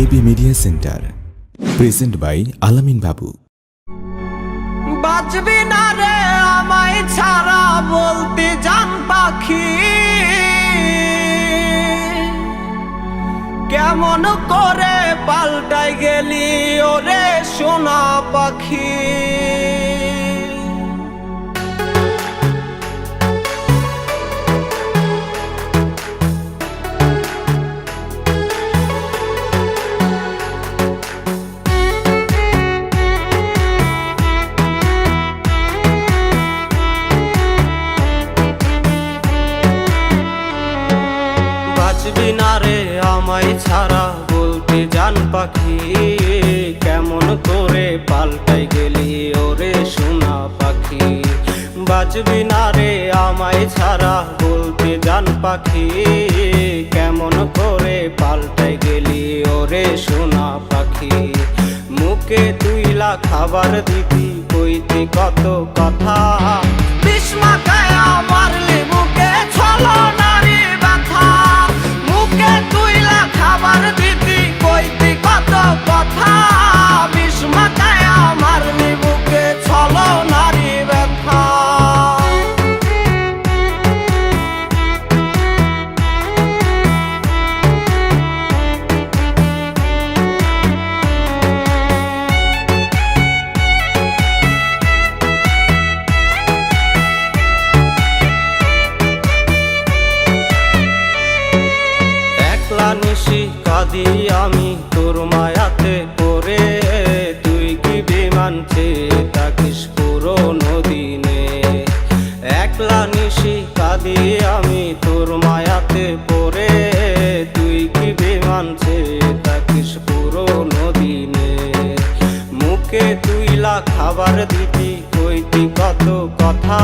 AB media centre present by Alamin Babu বাজবি না রে আমায় ছাড়া বলতে জান পাখি। কেমন করে পাল্টাই গেলি ওরে সোনা পাখি। বাঁচবি না রে আমায় ছাড়া বলতে জান পাখি, কেমন করে পাল্টাই গেলি ওরে সোনা পাখি? বাঁচবি না রে আমায় ছাড়া বলতে জান পাখি, কেমন করে পাল্টাই গেলি ওরে সোনা পাখি? মুখে তুইলা খাবার দিবি, কইতে কত কথা? কাঁদি আমি তোর মায়াতে পড়ে। তুই কি বিমান চেয়ে থাকিস দিনে? একলা নিশি কাঁদি আমি তোর মায়াতে পরে তুই কি বিমান চেয়ে থাকিস পুরোনো দিনে? মুখে তুইলা খাবার দিতি, কইতি কত কথা।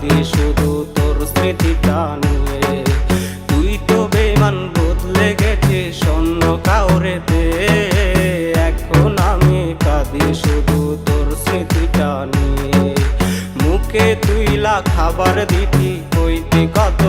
কাঁদি শুধু তোর স্মৃতিটা নিয়ে। তুই তো বেমান বদলে গেছে স্বর্ণ কাউরেতে। এখন আমি কাঁদি শুধু তোর স্মৃতিটা নিয়ে। মুখে তুইলা খাবার দিতি কইতে কত